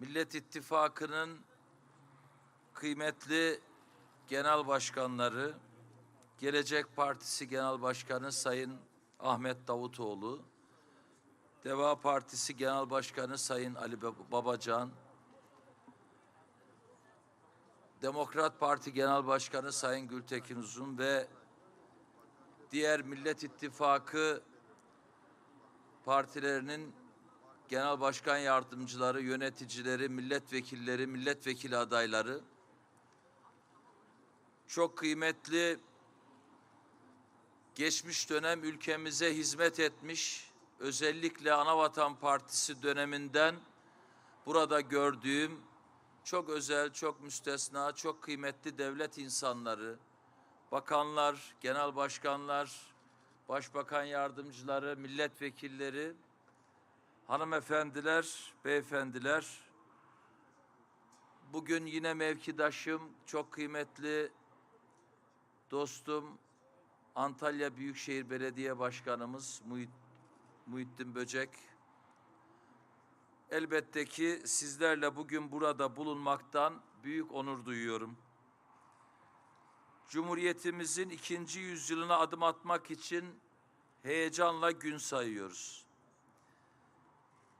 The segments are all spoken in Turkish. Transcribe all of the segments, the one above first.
Millet İttifakı'nın kıymetli genel başkanları, Gelecek Partisi Genel Başkanı Sayın Ahmet Davutoğlu, Deva Partisi Genel Başkanı Sayın Ali Bab- Babacan, Demokrat Parti Genel Başkanı Sayın Gültekin Uzun ve diğer Millet İttifakı partilerinin genel başkan yardımcıları, yöneticileri, milletvekilleri, milletvekili adayları, çok kıymetli geçmiş dönem ülkemize hizmet etmiş, özellikle Anavatan Partisi döneminden burada gördüğüm çok özel, çok müstesna, çok kıymetli devlet insanları, bakanlar, genel başkanlar, başbakan yardımcıları, milletvekilleri, hanımefendiler, beyefendiler, bugün yine mevkidaşım, çok kıymetli dostum, Antalya Büyükşehir Belediye Başkanımız Muhit, Muhittin Böcek, elbette ki sizlerle bugün burada bulunmaktan büyük onur duyuyorum. Cumhuriyetimizin ikinci yüzyılına adım atmak için heyecanla gün sayıyoruz.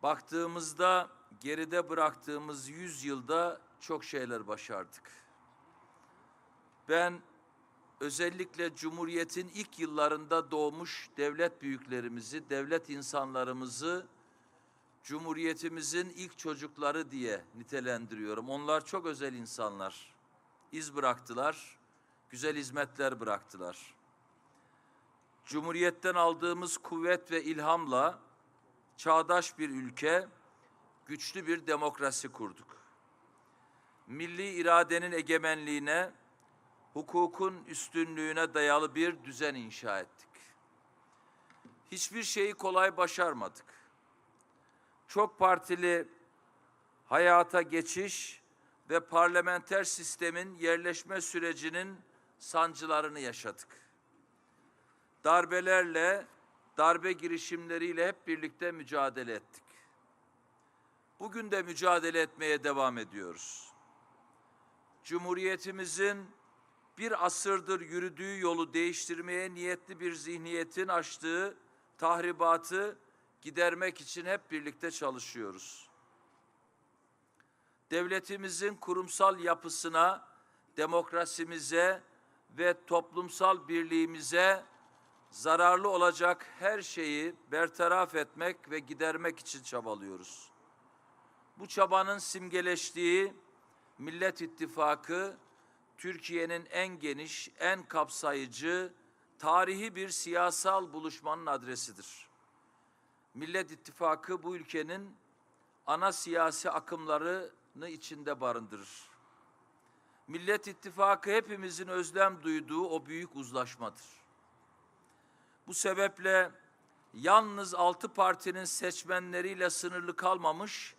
Baktığımızda geride bıraktığımız yüz yılda çok şeyler başardık. Ben özellikle Cumhuriyet'in ilk yıllarında doğmuş devlet büyüklerimizi, devlet insanlarımızı Cumhuriyetimizin ilk çocukları diye nitelendiriyorum. Onlar çok özel insanlar. İz bıraktılar, güzel hizmetler bıraktılar. Cumhuriyetten aldığımız kuvvet ve ilhamla çağdaş bir ülke, güçlü bir demokrasi kurduk. Milli iradenin egemenliğine, hukukun üstünlüğüne dayalı bir düzen inşa ettik. Hiçbir şeyi kolay başarmadık. Çok partili hayata geçiş ve parlamenter sistemin yerleşme sürecinin sancılarını yaşadık. Darbelerle, darbe girişimleriyle hep birlikte mücadele ettik. Bugün de mücadele etmeye devam ediyoruz. Cumhuriyetimizin bir asırdır yürüdüğü yolu değiştirmeye niyetli bir zihniyetin açtığı tahribatı gidermek için hep birlikte çalışıyoruz. Devletimizin kurumsal yapısına, demokrasimize ve toplumsal birliğimize zararlı olacak her şeyi bertaraf etmek ve gidermek için çabalıyoruz. Bu çabanın simgeleştiği Millet İttifakı Türkiye'nin en geniş, en kapsayıcı, tarihi bir siyasal buluşmanın adresidir. Millet İttifakı bu ülkenin ana siyasi akımlarını içinde barındırır. Millet İttifakı hepimizin özlem duyduğu o büyük uzlaşmadır. Bu sebeple yalnız altı partinin seçmenleriyle sınırlı kalmamış,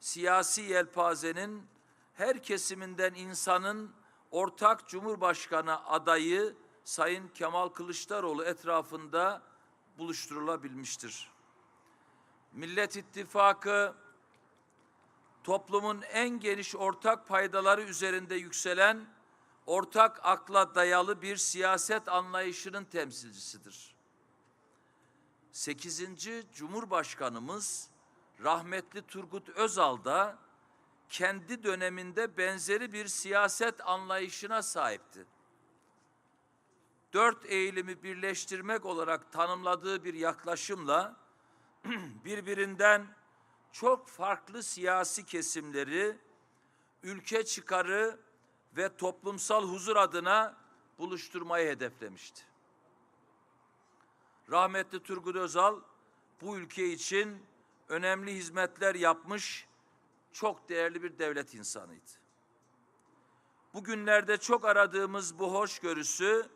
siyasi yelpazenin her kesiminden insanın ortak Cumhurbaşkanı adayı Sayın Kemal Kılıçdaroğlu etrafında buluşturulabilmiştir. Millet İttifakı toplumun en geniş ortak paydaları üzerinde yükselen ortak akla dayalı bir siyaset anlayışının temsilcisidir. 8. Cumhurbaşkanımız rahmetli Turgut Özal da kendi döneminde benzeri bir siyaset anlayışına sahipti. Dört eğilimi birleştirmek olarak tanımladığı bir yaklaşımla birbirinden çok farklı siyasi kesimleri ülke çıkarı ve toplumsal huzur adına buluşturmayı hedeflemişti. Rahmetli Turgut Özal bu ülke için önemli hizmetler yapmış çok değerli bir devlet insanıydı. Bugünlerde çok aradığımız bu hoşgörüsü,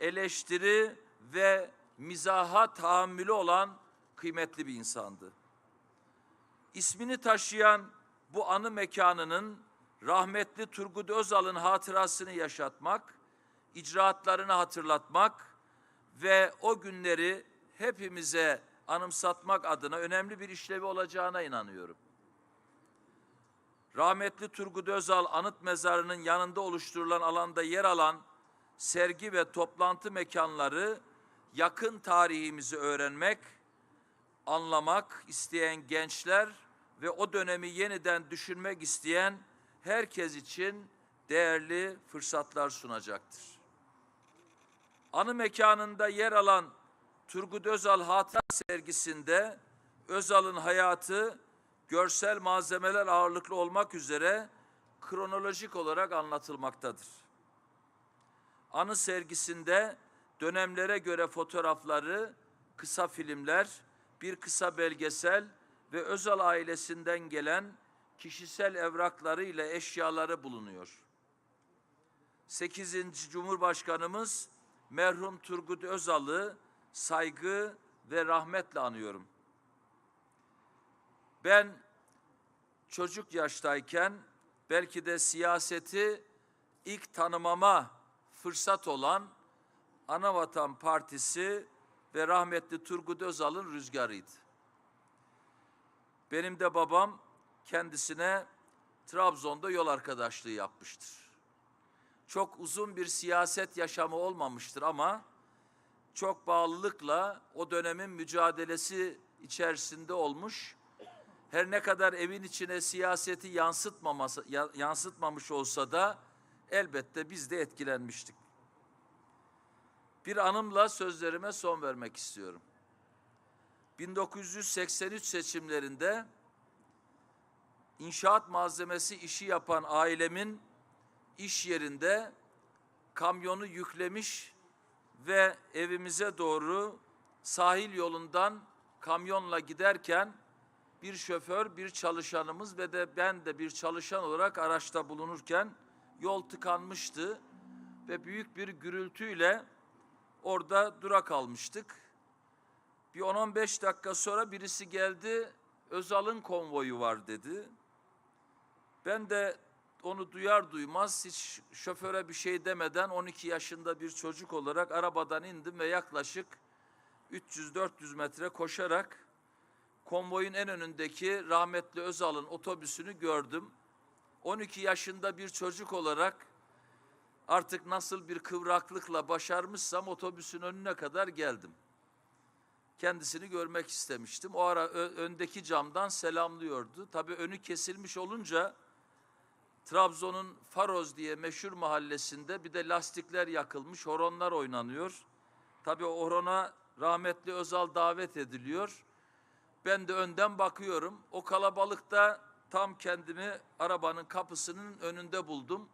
eleştiri ve mizaha tahammülü olan kıymetli bir insandı. İsmini taşıyan bu anı mekanının rahmetli Turgut Özal'ın hatırasını yaşatmak, icraatlarını hatırlatmak ve o günleri hepimize anımsatmak adına önemli bir işlevi olacağına inanıyorum. rahmetli Turgut Özal anıt mezarının yanında oluşturulan alanda yer alan sergi ve toplantı mekanları yakın tarihimizi öğrenmek, anlamak isteyen gençler ve o dönemi yeniden düşünmek isteyen herkes için değerli fırsatlar sunacaktır. Anı mekanında yer alan Turgut Özal Hatıra sergisinde Özal'ın hayatı görsel malzemeler ağırlıklı olmak üzere kronolojik olarak anlatılmaktadır. Anı sergisinde dönemlere göre fotoğrafları, kısa filmler, bir kısa belgesel ve Özal ailesinden gelen kişisel evrakları ile eşyaları bulunuyor. 8. Cumhurbaşkanımız merhum Turgut Özal'ı saygı ve rahmetle anıyorum. Ben çocuk yaştayken belki de siyaseti ilk tanımama fırsat olan Anavatan Partisi ve rahmetli Turgut Özal'ın rüzgarıydı. Benim de babam kendisine Trabzon'da yol arkadaşlığı yapmıştır. Çok uzun bir siyaset yaşamı olmamıştır ama çok bağlılıkla o dönemin mücadelesi içerisinde olmuş. Her ne kadar evin içine siyaseti yansıtmaması ya- yansıtmamış olsa da elbette biz de etkilenmiştik. Bir anımla sözlerime son vermek istiyorum. 1983 seçimlerinde inşaat malzemesi işi yapan ailemin iş yerinde kamyonu yüklemiş ve evimize doğru sahil yolundan kamyonla giderken bir şoför, bir çalışanımız ve de ben de bir çalışan olarak araçta bulunurken yol tıkanmıştı ve büyük bir gürültüyle orada durak almıştık. Bir 10-15 dakika sonra birisi geldi, Özal'ın konvoyu var dedi. Ben de onu duyar duymaz hiç şoföre bir şey demeden 12 yaşında bir çocuk olarak arabadan indim ve yaklaşık 300-400 metre koşarak konvoyun en önündeki rahmetli Özal'ın otobüsünü gördüm. 12 yaşında bir çocuk olarak artık nasıl bir kıvraklıkla başarmışsam otobüsün önüne kadar geldim. Kendisini görmek istemiştim. O ara öndeki camdan selamlıyordu. Tabii önü kesilmiş olunca Trabzon'un Faroz diye meşhur mahallesinde bir de lastikler yakılmış, horonlar oynanıyor. Tabii o horona rahmetli Özal davet ediliyor. Ben de önden bakıyorum. O kalabalıkta tam kendimi arabanın kapısının önünde buldum.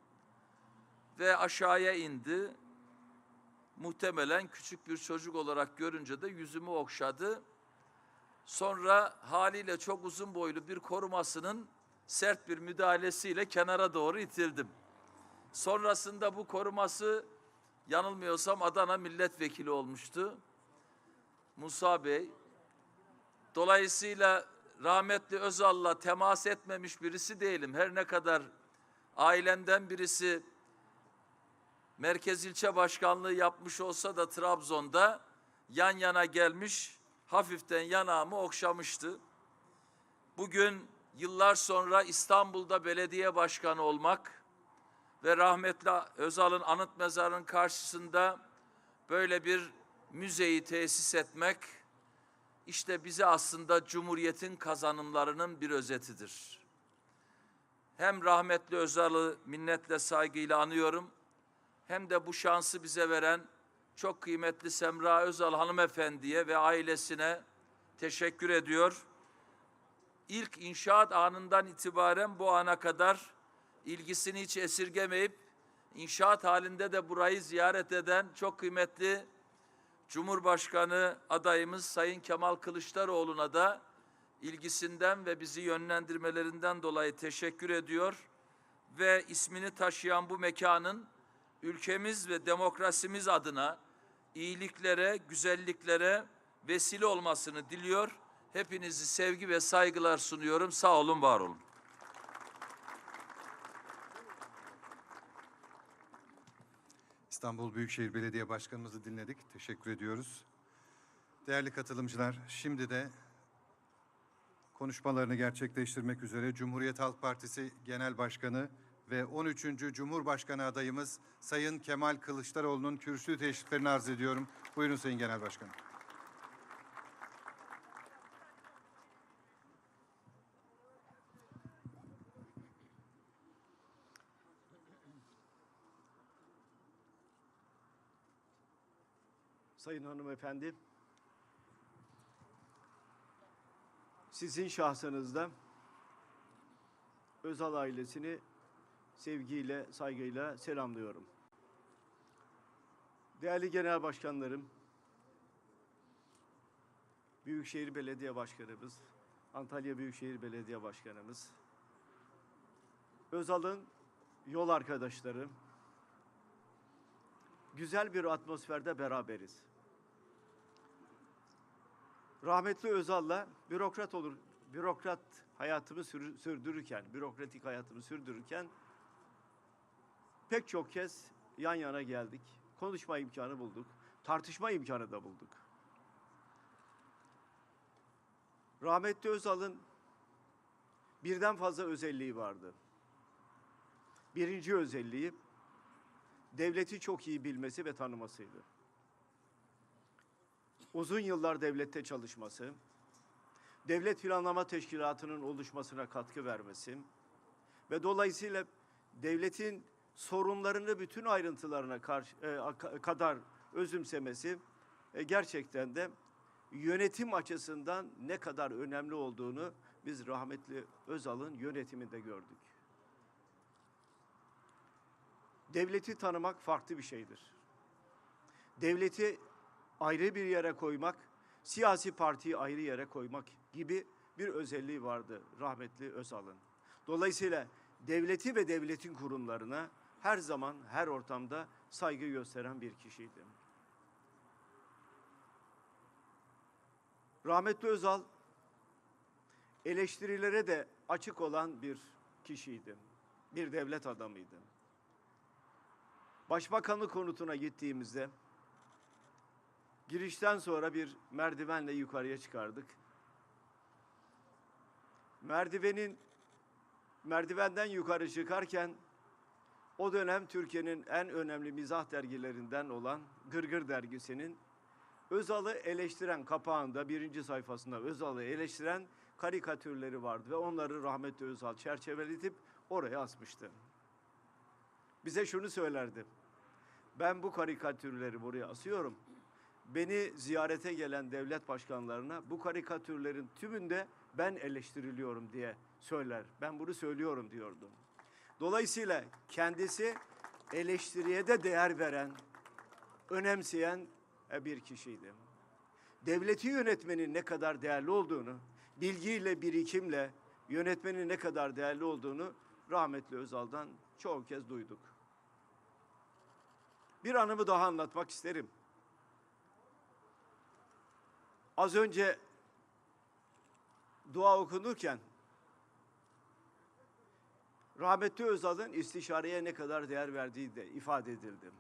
Ve aşağıya indi. Muhtemelen küçük bir çocuk olarak görünce de yüzümü okşadı. Sonra haliyle çok uzun boylu bir korumasının sert bir müdahalesiyle kenara doğru itildim. Sonrasında bu koruması yanılmıyorsam Adana milletvekili olmuştu. Musa Bey. Dolayısıyla rahmetli Özal'la temas etmemiş birisi değilim. Her ne kadar ailemden birisi merkez ilçe başkanlığı yapmış olsa da Trabzon'da yan yana gelmiş, hafiften yanağımı okşamıştı. Bugün yıllar sonra İstanbul'da belediye başkanı olmak ve rahmetli Özal'ın anıt mezarının karşısında böyle bir müzeyi tesis etmek işte bize aslında Cumhuriyet'in kazanımlarının bir özetidir. Hem rahmetli Özal'ı minnetle saygıyla anıyorum hem de bu şansı bize veren çok kıymetli Semra Özal hanımefendiye ve ailesine teşekkür ediyor. İlk inşaat anından itibaren bu ana kadar ilgisini hiç esirgemeyip inşaat halinde de burayı ziyaret eden çok kıymetli Cumhurbaşkanı adayımız Sayın Kemal Kılıçdaroğlu'na da ilgisinden ve bizi yönlendirmelerinden dolayı teşekkür ediyor ve ismini taşıyan bu mekanın ülkemiz ve demokrasimiz adına iyiliklere, güzelliklere vesile olmasını diliyor. Hepinizi sevgi ve saygılar sunuyorum. Sağ olun, var olun. İstanbul Büyükşehir Belediye Başkanımızı dinledik. Teşekkür ediyoruz. Değerli katılımcılar, şimdi de konuşmalarını gerçekleştirmek üzere Cumhuriyet Halk Partisi Genel Başkanı ve 13. Cumhurbaşkanı adayımız Sayın Kemal Kılıçdaroğlu'nun kürsü teşriflerini arz ediyorum. Buyurun Sayın Genel Başkanım. Sayın hanımefendi, sizin şahsınızda Özal ailesini sevgiyle, saygıyla selamlıyorum. Değerli genel başkanlarım, Büyükşehir Belediye Başkanımız, Antalya Büyükşehir Belediye Başkanımız, Özal'ın yol arkadaşları, güzel bir atmosferde beraberiz. Rahmetli Özal'la bürokrat olur, bürokrat hayatımı sür- sürdürürken, bürokratik hayatımı sürdürürken pek çok kez yan yana geldik. Konuşma imkanı bulduk. Tartışma imkanı da bulduk. Rahmetli Özal'ın birden fazla özelliği vardı. Birinci özelliği devleti çok iyi bilmesi ve tanımasıydı. Uzun yıllar devlette çalışması, devlet planlama teşkilatının oluşmasına katkı vermesi ve dolayısıyla devletin sorunlarını bütün ayrıntılarına karşı, e, kadar özümsemesi e, gerçekten de yönetim açısından ne kadar önemli olduğunu biz rahmetli Özal'ın yönetiminde gördük. Devleti tanımak farklı bir şeydir. Devleti ayrı bir yere koymak, siyasi partiyi ayrı yere koymak gibi bir özelliği vardı rahmetli Özal'ın. Dolayısıyla devleti ve devletin kurumlarına her zaman her ortamda saygı gösteren bir kişiydi. Rahmetli Özal eleştirilere de açık olan bir kişiydi. Bir devlet adamıydı. Başbakanlık konutuna gittiğimizde girişten sonra bir merdivenle yukarıya çıkardık. Merdivenin merdivenden yukarı çıkarken o dönem Türkiye'nin en önemli mizah dergilerinden olan Gırgır dergisinin Özal'ı eleştiren kapağında birinci sayfasında Özal'ı eleştiren karikatürleri vardı ve onları rahmetli Özal çerçeveletip oraya asmıştı. Bize şunu söylerdi. Ben bu karikatürleri buraya asıyorum. Beni ziyarete gelen devlet başkanlarına bu karikatürlerin tümünde ben eleştiriliyorum diye söyler. Ben bunu söylüyorum diyordum. Dolayısıyla kendisi eleştiriye de değer veren, önemseyen e, bir kişiydi. Devleti yönetmenin ne kadar değerli olduğunu, bilgiyle, birikimle yönetmenin ne kadar değerli olduğunu rahmetli Özal'dan çoğu kez duyduk. Bir anımı daha anlatmak isterim. Az önce dua okunurken rahmetli Özal'ın istişareye ne kadar değer verdiği de ifade edildi.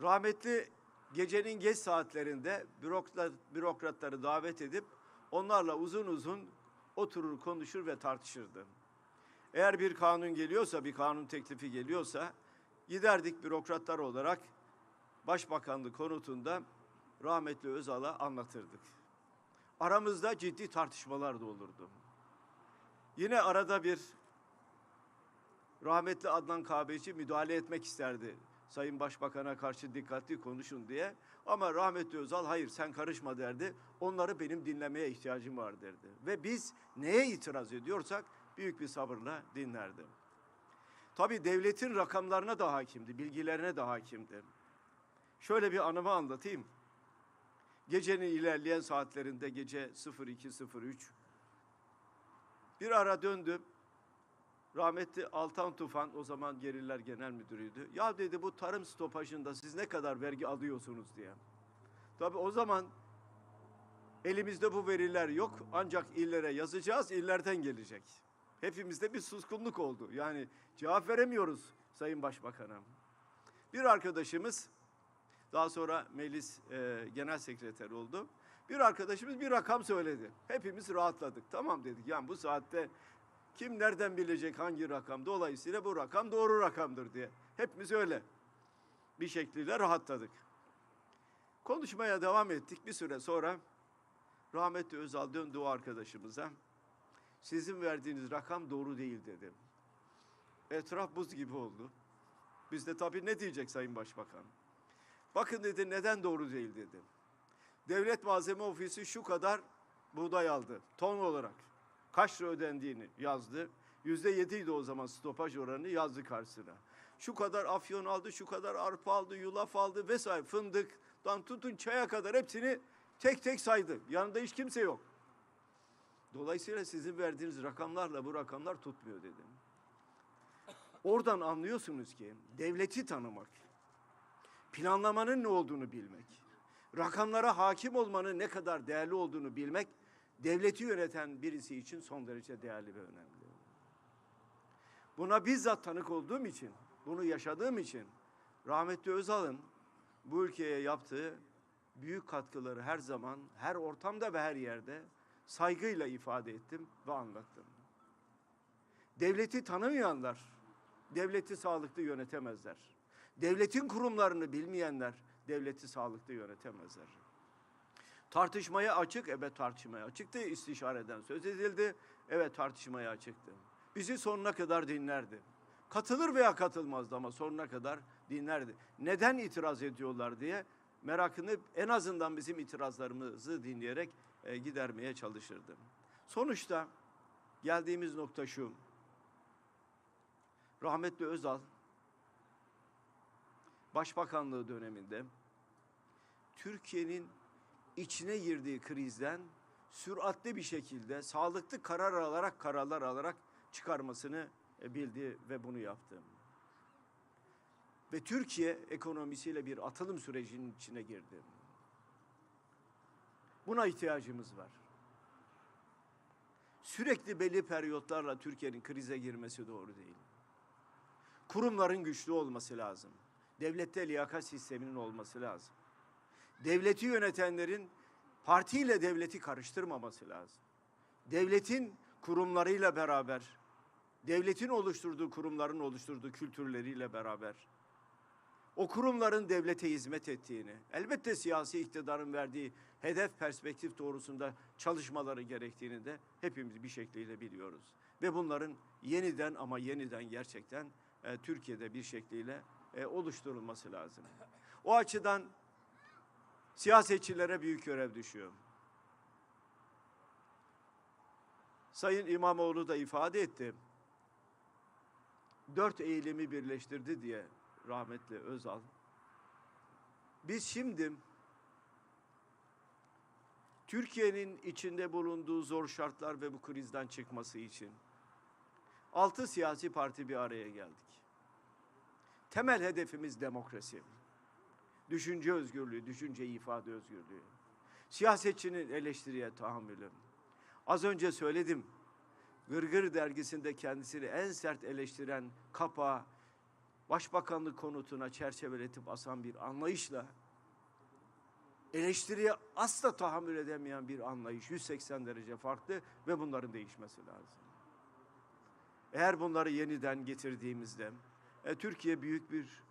Rahmetli gecenin geç saatlerinde bürokrat, bürokratları davet edip onlarla uzun uzun oturur, konuşur ve tartışırdı. Eğer bir kanun geliyorsa, bir kanun teklifi geliyorsa giderdik bürokratlar olarak Başbakanlık konutunda rahmetli Özal'a anlatırdık. Aramızda ciddi tartışmalar da olurdu. Yine arada bir rahmetli Adnan Kahveci müdahale etmek isterdi. Sayın Başbakan'a karşı dikkatli konuşun diye. Ama rahmetli Özal hayır sen karışma derdi. Onları benim dinlemeye ihtiyacım var derdi. Ve biz neye itiraz ediyorsak büyük bir sabırla dinlerdi. Tabii devletin rakamlarına da hakimdi, bilgilerine de hakimdi. Şöyle bir anımı anlatayım. Gecenin ilerleyen saatlerinde gece 02.03 bir ara döndüm. Rahmetli Altan Tufan o zaman Geriler Genel Müdürüydü. Ya dedi bu tarım stopajında siz ne kadar vergi alıyorsunuz diye. Tabii o zaman elimizde bu veriler yok ancak illere yazacağız illerden gelecek. Hepimizde bir suskunluk oldu. Yani cevap veremiyoruz Sayın Başbakan'a. Bir arkadaşımız daha sonra meclis e, genel sekreteri oldu. Bir arkadaşımız bir rakam söyledi. Hepimiz rahatladık. Tamam dedik. Yani bu saatte kim nereden bilecek hangi rakam? Dolayısıyla bu rakam doğru rakamdır diye. Hepimiz öyle. Bir şekliyle rahatladık. Konuşmaya devam ettik. Bir süre sonra rahmetli Özal döndü o arkadaşımıza. Sizin verdiğiniz rakam doğru değil dedi. Etraf buz gibi oldu. Biz de tabii ne diyecek Sayın Başbakan? Bakın dedi neden doğru değil dedi. Devlet Malzeme Ofisi şu kadar buğday aldı ton olarak. Kaç lira ödendiğini yazdı. Yüzde yediydi o zaman stopaj oranı yazdı karşısına. Şu kadar afyon aldı, şu kadar arpa aldı, yulaf aldı vesaire fındıktan tutun çaya kadar hepsini tek tek saydı. Yanında hiç kimse yok. Dolayısıyla sizin verdiğiniz rakamlarla bu rakamlar tutmuyor dedim. Oradan anlıyorsunuz ki devleti tanımak, planlamanın ne olduğunu bilmek, rakamlara hakim olmanın ne kadar değerli olduğunu bilmek, devleti yöneten birisi için son derece değerli ve önemli. Buna bizzat tanık olduğum için, bunu yaşadığım için rahmetli Özal'ın bu ülkeye yaptığı büyük katkıları her zaman, her ortamda ve her yerde saygıyla ifade ettim ve anlattım. Devleti tanımayanlar, devleti sağlıklı yönetemezler. Devletin kurumlarını bilmeyenler, devleti sağlıklı yönetemezler. Tartışmaya açık, evet tartışmaya açıktı. İstişareden söz edildi, evet tartışmaya açıktı. Bizi sonuna kadar dinlerdi. Katılır veya katılmazdı ama sonuna kadar dinlerdi. Neden itiraz ediyorlar diye merakını en azından bizim itirazlarımızı dinleyerek e, gidermeye çalışırdı. Sonuçta geldiğimiz nokta şu. Rahmetli Özal Başbakanlığı döneminde Türkiye'nin içine girdiği krizden süratli bir şekilde sağlıklı karar alarak kararlar alarak çıkarmasını e, bildi ve bunu yaptı. Ve Türkiye ekonomisiyle bir atılım sürecinin içine girdi. Buna ihtiyacımız var. Sürekli belli periyotlarla Türkiye'nin krize girmesi doğru değil. Kurumların güçlü olması lazım. Devlette liyakat sisteminin olması lazım. Devleti yönetenlerin partiyle devleti karıştırmaması lazım. Devletin kurumlarıyla beraber, devletin oluşturduğu kurumların oluşturduğu kültürleriyle beraber o kurumların devlete hizmet ettiğini, elbette siyasi iktidarın verdiği hedef perspektif doğrusunda çalışmaları gerektiğini de hepimiz bir şekliyle biliyoruz. Ve bunların yeniden ama yeniden gerçekten e, Türkiye'de bir şekliyle e, oluşturulması lazım. O açıdan siyasetçilere büyük görev düşüyor. Sayın İmamoğlu da ifade etti. Dört eğilimi birleştirdi diye rahmetli Özal. Biz şimdi Türkiye'nin içinde bulunduğu zor şartlar ve bu krizden çıkması için altı siyasi parti bir araya geldik. Temel hedefimiz demokrasi. Düşünce özgürlüğü, düşünce ifade özgürlüğü. Siyasetçinin eleştiriye tahammülü. Az önce söyledim. Gırgır dergisinde kendisini en sert eleştiren kapa, başbakanlık konutuna çerçeveletip asan bir anlayışla eleştiriye asla tahammül edemeyen bir anlayış 180 derece farklı ve bunların değişmesi lazım. Eğer bunları yeniden getirdiğimizde e, Türkiye büyük bir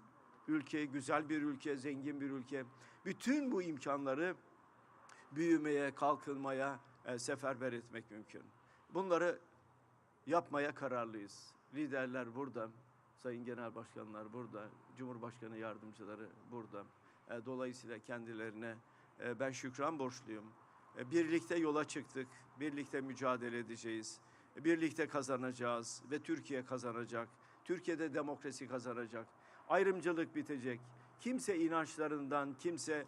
ülke, güzel bir ülke, zengin bir ülke. Bütün bu imkanları büyümeye, kalkınmaya e, seferber etmek mümkün. Bunları yapmaya kararlıyız. Liderler burada, sayın genel başkanlar burada, cumhurbaşkanı yardımcıları burada. E, dolayısıyla kendilerine e, ben şükran borçluyum. E, birlikte yola çıktık, birlikte mücadele edeceğiz, e, birlikte kazanacağız ve Türkiye kazanacak. Türkiye'de demokrasi kazanacak. Ayrımcılık bitecek. Kimse inançlarından, kimse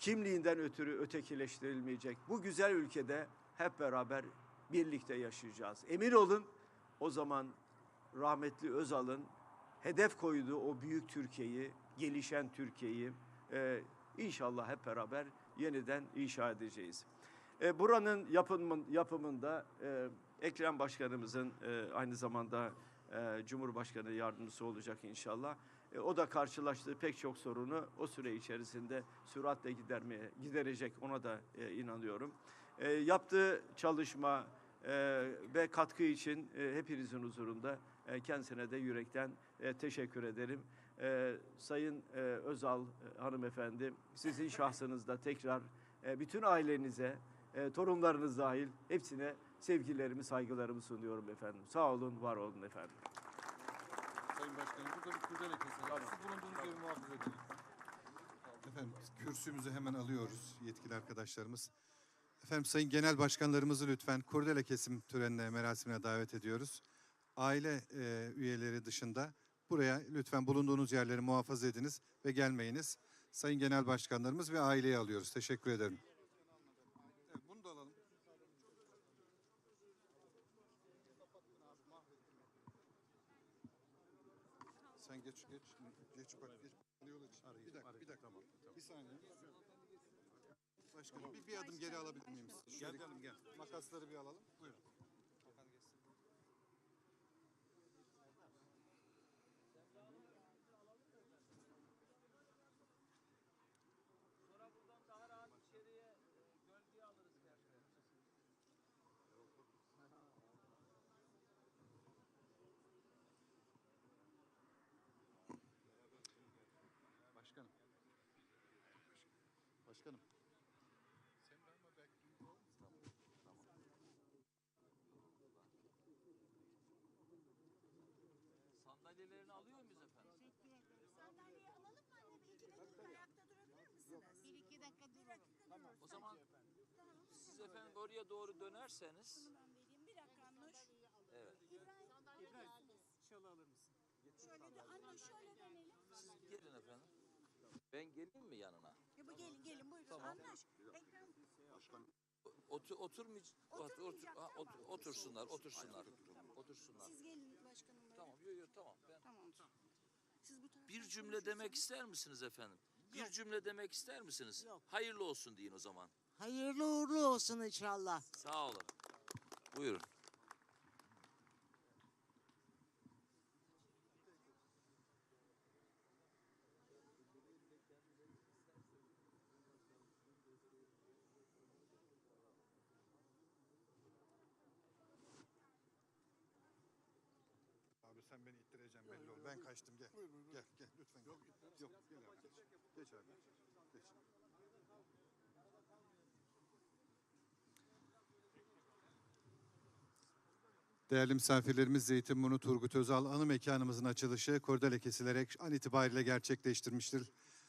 kimliğinden ötürü ötekileştirilmeyecek. Bu güzel ülkede hep beraber birlikte yaşayacağız. Emin olun o zaman rahmetli Özal'ın hedef koyduğu o büyük Türkiye'yi, gelişen Türkiye'yi e, inşallah hep beraber yeniden inşa edeceğiz. E, buranın yapımın, yapımında e, Ekrem Başkanımızın e, aynı zamanda e, Cumhurbaşkanı yardımcısı olacak inşallah. E, o da karşılaştığı pek çok sorunu o süre içerisinde süratle gidermeye giderecek ona da e, inanıyorum. E, yaptığı çalışma e, ve katkı için e, hepinizin huzurunda e, kendisine de yürekten e, teşekkür ederim. E, Sayın e, Özal e, hanımefendi sizin şahsınızda tekrar e, bütün ailenize, e, torunlarınız dahil hepsine sevgilerimi, saygılarımı sunuyorum efendim. Sağ olun, var olun efendim. Sayın Başkanım burada bir kurdele keselim. Siz bulunduğunuz yeri muhafaza edelim. Efendim kürsümüzü hemen alıyoruz yetkili arkadaşlarımız. Efendim Sayın Genel Başkanlarımızı lütfen kurdele kesim törenine, merasimine davet ediyoruz. Aile e, üyeleri dışında buraya lütfen bulunduğunuz yerleri muhafaza ediniz ve gelmeyiniz. Sayın Genel Başkanlarımız ve aileyi alıyoruz. Teşekkür ederim. Evet, bunu da alalım. Sen geç geç geç bak geç yola çık. Bir dakika bir dakika tamam. Bir saniye. Başkanım bir, bir adım geri alabilir miyim? Gel gel gel. Makasları bir alalım. Buyurun. Başkanım. Sandalyelerini alıyor muyuz efendim? Teşekkür ederim. Sandalyeyi alalım mı anne? Bir iki dakika ayakta durabilir misiniz? Bir iki dakika durun. Tamam. O zaman siz efendim oraya doğru dönerseniz Ben vereyim. Bir dakika Annuş. evet. İbrahim. İbrahim. Şöyle alır mısın? Şöyle de Annuş şöyle dönelim. Siz gelin efendim. Ben geleyim mi yanına? Ya bu gelin gelin buyurun. Tamam. Annuş. Ekran. Otur, oturmuş, otur, otur, Oturmayacak, ha, tamam. otur- otursunlar, otursunlar. Otursunlar. Siz gelin başkanım böyle. Tamam, yok yok tamam. Ben Tamam. Siz bu tarafa bir cümle demek ister misiniz efendim? Bir cümle demek ister misiniz? Yok. Hayırlı olsun deyin o zaman. Hayırlı uğurlu olsun inşallah. Sağ olun. Buyurun. Abi sen beni ittireceksin belli ol. Ben kaçtım gel. Gel lütfen gel. Yok gel abi. Geç abi. Geç. Değerli misafirlerimiz Zeytinburnu Turgut Özal anı mekanımızın açılışı kordele kesilerek an itibariyle gerçekleştirmiştir.